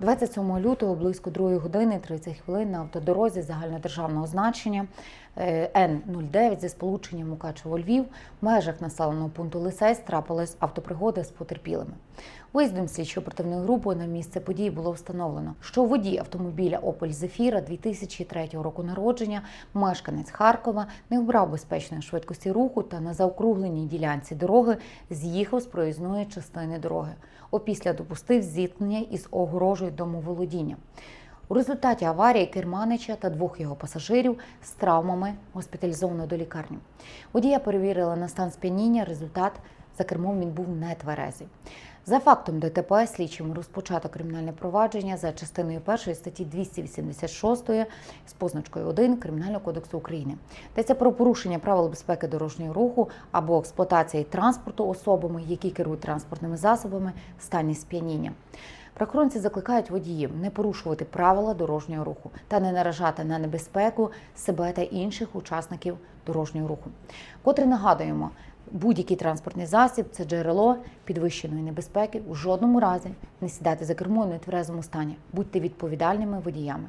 27 лютого близько 2 години 30 хвилин на автодорозі загальнодержавного значення е, Н-09 зі сполученням Мукачево-Львів в межах населеного пункту Лисець трапилась автопригода з потерпілими. Виїздом слідчо оперативної групи на місце події було встановлено, що водій автомобіля Opel Zafira 2003 року народження, мешканець Харкова, не вбрав безпечної швидкості руху та на заокругленій ділянці дороги з'їхав з проїзної частини дороги. Опісля допустив зіткнення із огорожею домоволодіння. У результаті аварії керманича та двох його пасажирів з травмами госпіталізовано до лікарні. Водія перевірили на стан сп'яніння. Результат за кермом він був нетверезий. За фактом ДТП слідчим розпочато кримінальне провадження за частиною 1 статті 286 з позначкою 1 Кримінального кодексу України. Йдеться про порушення правил безпеки дорожнього руху або експлуатації транспорту особами, які керують транспортними засобами в стані сп'яніння. Прокоронці закликають водіїв не порушувати правила дорожнього руху та не наражати на небезпеку себе та інших учасників дорожнього руху. Котре нагадуємо, будь-який транспортний засіб це джерело підвищеної небезпеки. У жодному разі не сідайте за кермо у нетверезому стані. Будьте відповідальними водіями.